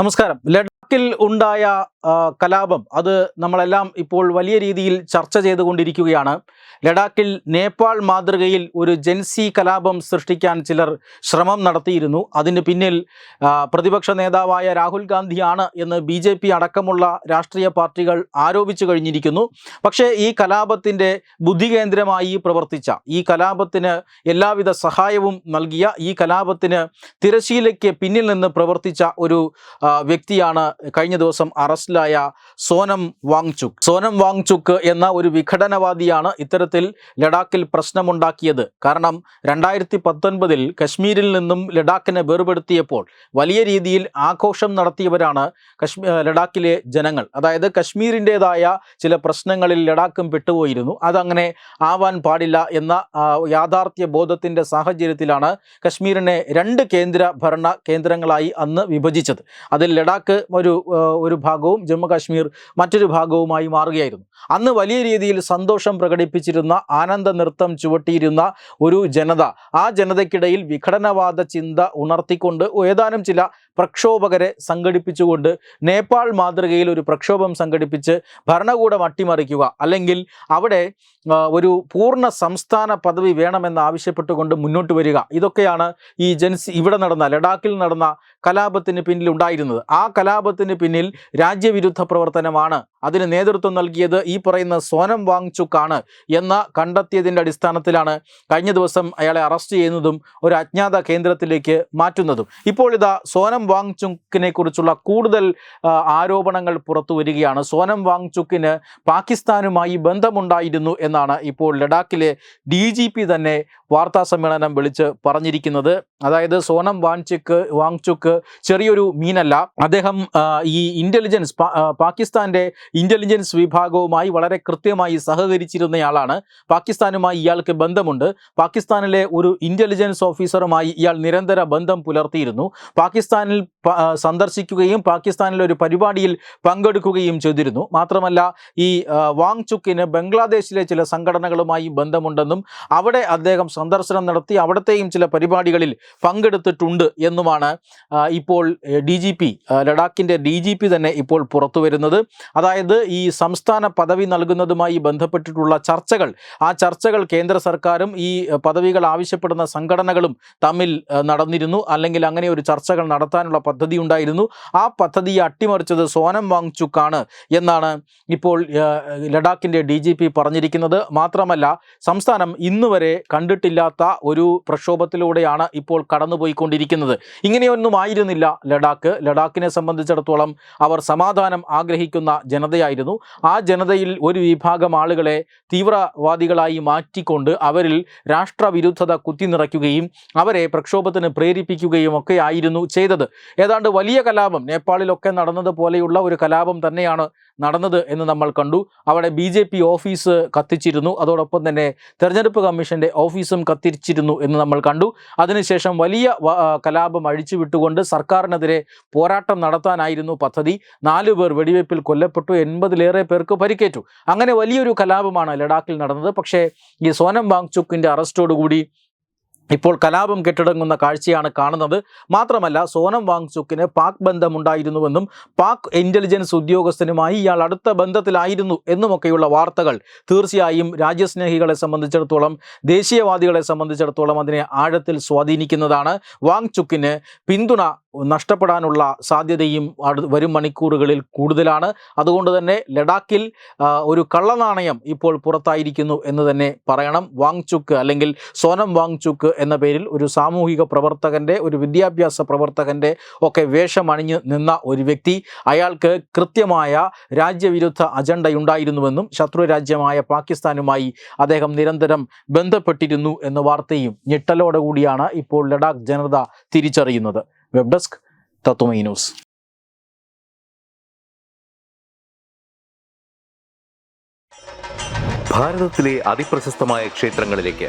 നമസ്കാരം. ലഡാക്കിൽ ഉണ്ടായ കലാപം അത് നമ്മളെല്ലാം ഇപ്പോൾ വലിയ രീതിയിൽ ചർച്ച ചെയ്തുകൊണ്ടിരിക്കുകയാണ്. ലഡാക്കിൽ നേപ്പാൾ മാതൃകയിൽ ഒരു ജൻസി കലാപം സൃഷ്ടിക്കാൻ ചിലർ ശ്രമം നടത്തിയിരുന്നു. അതിന് പിന്നിൽ പ്രതിപക്ഷ നേതാവായ രാഹുൽ ഗാന്ധിയാണ് എന്ന് ബി ജെ പി അടക്കമുള്ള രാഷ്ട്രീയ പാർട്ടികൾ ആരോപിച്ചു കഴിഞ്ഞിരിക്കുന്നു. പക്ഷേ ഈ കലാപത്തിന്റെ ബുദ്ധികേന്ദ്രമായി പ്രവർത്തിച്ച ഈ കലാപത്തിന് എല്ലാവിധ സഹായവും നൽകിയ ഈ കലാപത്തിന് തിരശീലയ്ക്ക് പിന്നിൽ നിന്ന് പ്രവർത്തിച്ച ഒരു വ്യക്തിയാണ് കഴിഞ്ഞ ദിവസം അറസ്റ്റിലായ സോനം വാങ്ചുക്. സോനം വാങ്ചുക് എന്ന ഒരു വിഘടനവാദിയാണ് ഇത്തരത്തിൽ ലഡാക്കിൽ പ്രശ്നമുണ്ടാക്കിയത്. കാരണം രണ്ടായിരത്തി പത്തൊൻപതിൽ കശ്മീരിൽ നിന്നും ലഡാക്കിനെ വേർപെടുത്തിയപ്പോൾ വലിയ രീതിയിൽ ആഘോഷം നടത്തിയവരാണ് കശ്മീ ലഡാക്കിലെ ജനങ്ങൾ. അതായത് കശ്മീരിന്റെതായ ചില പ്രശ്നങ്ങളിൽ ലഡാക്കും പെട്ടുപോയിരുന്നു. അതങ്ങനെ ആവാൻ പാടില്ല എന്ന യാഥാർത്ഥ്യ ബോധത്തിന്റെ സാഹചര്യത്തിലാണ് കശ്മീരിനെ രണ്ട് കേന്ദ്ര ഭരണ കേന്ദ്രങ്ങളായി അന്ന് വിഭജിച്ചത്. അതിൽ ലഡാക്ക് ഒരു ആ, ഒരു ഭാഗവും ജമ്മു കാശ്മീർ മറ്റൊരു ഭാഗവുമായി മാറുകയായിരുന്നു. അന്ന് വലിയ രീതിയിൽ സന്തോഷം പ്രകടിപ്പിച്ചിരുന്ന ആനന്ദ നൃത്തം ചുവട്ടിയിരുന്ന ഒരു ജനത ആ ജനതയ്ക്കിടയിൽ വിഘടനവാദ ചിന്ത ഉണർത്തിക്കൊണ്ട് ഏതാനും ചില പ്രക്ഷോഭകരെ സംഘടിപ്പിച്ചുകൊണ്ട് നേപ്പാൾ മാതൃകയിൽ ഒരു പ്രക്ഷോഭം സംഘടിപ്പിച്ച് ഭരണകൂടം അട്ടിമറിക്കുക. അല്ലെങ്കിൽ അവിടെ ഒരു പൂർണ സംസ്ഥാന പദവി വേണമെന്ന് ആവശ്യപ്പെട്ടുകൊണ്ട് മുന്നോട്ട് വരിക. ഇതൊക്കെയാണ് ഈ ജൻസി ഇവിടെ നടന്ന ലഡാക്കിൽ നടന്ന കലാപത്തിന് പിന്നിൽ ഉണ്ടായിരുന്നത്. ആ കലാപത്തിന് പിന്നിൽ രാജ്യവിരുദ്ധ പ്രവർത്തനമാണ് അതിന് നേതൃത്വം നൽകിയത് ഈ പറയുന്ന സോനം വാങ്ചുക്കാണ് എന്ന കണ്ടെത്തിയതിന്റെ അടിസ്ഥാനത്തിലാണ് കഴിഞ്ഞ ദിവസം അയാളെ അറസ്റ്റ് ചെയ്യുന്നതും ഒരു അജ്ഞാത കേന്ദ്രത്തിലേക്ക് മാറ്റുന്നതും. ഇപ്പോൾ ഇതാ സോനം വാങ്ചുക്കിനെ കുറിച്ചുള്ള കൂടുതൽ ആരോപണങ്ങൾ പുറത്തു വരികയാണ്. സോനം വാങ്ചുക്കിന് പാകിസ്ഥാനുമായി ബന്ധമുണ്ടായിരുന്നു എന്നാണ് ഇപ്പോൾ ലഡാക്കിലെ ഡി തന്നെ വാർത്താ സമ്മേളനം വിളിച്ച് പറഞ്ഞിരിക്കുന്നത്. അതായത് സോനം വാങ്ചുക്ക് വാങ്ചുക്ക് ചെറിയൊരു മീനല്ല. അദ്ദേഹം ഈ ഇന്റലിജൻസ് പാകിസ്ഥാന്റെ ഇന്റലിജൻസ് വിഭാഗവുമായി വളരെ കൃത്യമായി സഹകരിച്ചിരുന്നയാളാണ്. പാകിസ്ഥാനുമായി ഇയാൾക്ക് ബന്ധമുണ്ട്. പാകിസ്ഥാനിലെ ഒരു ഇന്റലിജൻസ് ഓഫീസറുമായി ഇയാൾ നിരന്തര ബന്ധം പുലർത്തിയിരുന്നു. പാകിസ്ഥാനിൽ സന്ദർശിക്കുകയും പാകിസ്ഥാനിലെ ഒരു പരിപാടിയിൽ പങ്കെടുക്കുകയും ചെയ്തിരുന്നു. മാത്രമല്ല ഈ വാങ് ചുക്കിന് ബംഗ്ലാദേശിലെ ചില സംഘടനകളുമായി ബന്ധമുണ്ടെന്നും അവിടെ അദ്ദേഹം സന്ദർശനം നടത്തി അവിടത്തെയും ചില പരിപാടികളിൽ പങ്കെടുത്തിട്ടുണ്ട് എന്നുമാണ് ഇപ്പോൾ ഡി ജി പി ലഡാക്കിന്റെ ഡി ജി പി തന്നെ ഇപ്പോൾ പുറത്തു വരുന്നത് അതായത് ഈ സംസ്ഥാന പദവി നൽകുന്നതുമായി ബന്ധപ്പെട്ടിട്ടുള്ള ചർച്ചകൾ ആ ചർച്ചകൾ കേന്ദ്ര സർക്കാരും ഈ പദവികൾ ആവശ്യപ്പെടുന്ന സംഘടനകളും തമ്മിൽ നടന്നിരുന്നു. അല്ലെങ്കിൽ അങ്ങനെ ഒരു ചർച്ചകൾ നടത്താനുള്ള പദ്ധതി ഉണ്ടായിരുന്നു. ആ പദ്ധതിയെ അട്ടിമറിച്ചത് സോനം വാങ്ചുക്കാണ് എന്നാണ് ഇപ്പോൾ ലഡാക്കിന്റെ ഡി ജി പി പറഞ്ഞിരിക്കുന്നത്. മാത്രമല്ല സംസ്ഥാനം ഇന്ന് വരെ കണ്ടിട്ടില്ലാത്ത ഒരു പ്രക്ഷോഭത്തിലൂടെയാണ് ഇപ്പോൾ കടന്നുപോയിക്കൊണ്ടിരിക്കുന്നത്. ഇങ്ങനെയൊന്നും ആയിരുന്നില്ല ലഡാക്ക്. ലഡാക്കിനെ സംബന്ധിച്ചിടത്തോളം അവർ സമാധാനം ആഗ്രഹിക്കുന്ന ജനതയായിരുന്നു. ആ ജനതയിൽ ഒരു വിഭാഗം ആളുകളെ തീവ്രവാദികളായി മാറ്റിക്കൊണ്ട് അവരിൽ രാഷ്ട്രവിരുദ്ധത കുത്തിനിറയ്ക്കുകയും അവരെ പ്രക്ഷോഭത്തിന് പ്രേരിപ്പിക്കുകയും ഒക്കെ ആയിരുന്നു ചെയ്തത്. ഏതാണ്ട് വലിയ കലാപം നേപ്പാളിലൊക്കെ നടന്നതുപോലെയുള്ള ഒരു കലാപം തന്നെയാണ് നടന്നത് എന്ന് നമ്മൾ കണ്ടു. അവിടെ ബി ജെ പി ഓഫീസ് കത്തിച്ചിരുന്നു. അതോടൊപ്പം തന്നെ തെരഞ്ഞെടുപ്പ് കമ്മീഷന്റെ ഓഫീസും കത്തിച്ചിരുന്നു എന്ന് നമ്മൾ കണ്ടു. അതിനുശേഷം വലിയ കലാപം അഴിച്ചുവിട്ടുകൊണ്ട് സർക്കാരിനെതിരെ പോരാട്ടം നടത്താനായിരുന്നു പദ്ധതി. നാലു പേർ വെടിവയ്പിൽ കൊല്ലപ്പെട്ടു. എൺപതിലേറെ പേർക്ക് പരിക്കേറ്റു. അങ്ങനെ വലിയൊരു കലാപമാണ് ലഡാക്കിൽ നടന്നത്. പക്ഷേ ഈ സോനം വാങ്ചുക്കിന്റെ അറസ്റ്റോടുകൂടി ഇപ്പോൾ കലാപം കെട്ടിടങ്ങുന്ന കാഴ്ചയാണ് കാണുന്നത്. മാത്രമല്ല സോനം വാങ്ചുക്കിന് പാക് ബന്ധമുണ്ടായിരുന്നുവെന്നും പാക് ഇന്റലിജൻസ് ഉദ്യോഗസ്ഥനുമായി ഇയാൾ അടുത്ത ബന്ധത്തിലായിരുന്നു എന്നുമൊക്കെയുള്ള വാർത്തകൾ. തീർച്ചയായും രാജ്യസ്നേഹികളെ സംബന്ധിച്ചിടത്തോളം ദേശീയവാദികളെ സംബന്ധിച്ചിടത്തോളം അതിനെ ആഴത്തിൽ സ്വാധീനിക്കുന്നതാണ്. വാങ്ചുക്കിന് പിന്തുണ നഷ്ടപ്പെടാനുള്ള സാധ്യതയും വരും മണിക്കൂറുകളിൽ കൂടുതലാണ്. അതുകൊണ്ട് തന്നെ ലഡാക്കിൽ ഒരു കള്ളനാണയം ഇപ്പോൾ പുറത്തായിരിക്കുന്നു എന്ന് തന്നെ പറയണം. വാങ്ചുക്ക് അല്ലെങ്കിൽ സോനം വാങ്ചുക്ക് എന്ന പേരിൽ ഒരു സാമൂഹിക പ്രവർത്തകന്റെ ഒരു വിദ്യാഭ്യാസ പ്രവർത്തകന്റെ ഒക്കെ വേഷമണിഞ്ഞ് നിന്ന ഒരു വ്യക്തി അയാൾക്ക് കൃത്യമായ രാജ്യവിരുദ്ധ അജണ്ടയുണ്ടായിരുന്നുവെന്നും ശത്രു രാജ്യമായ പാകിസ്ഥാനുമായി അദ്ദേഹം നിരന്തരം ബന്ധപ്പെട്ടിരുന്നു എന്ന വാർത്തയും ഞെട്ടലോടെ കൂടിയാണ് ഇപ്പോൾ ലഡാക്ക് ജനത തിരിച്ചറിയുന്നത്. Web desk Tatwamayi news. ഭാരതത്തിലെ ക്ഷേത്രങ്ങളിലേക്ക്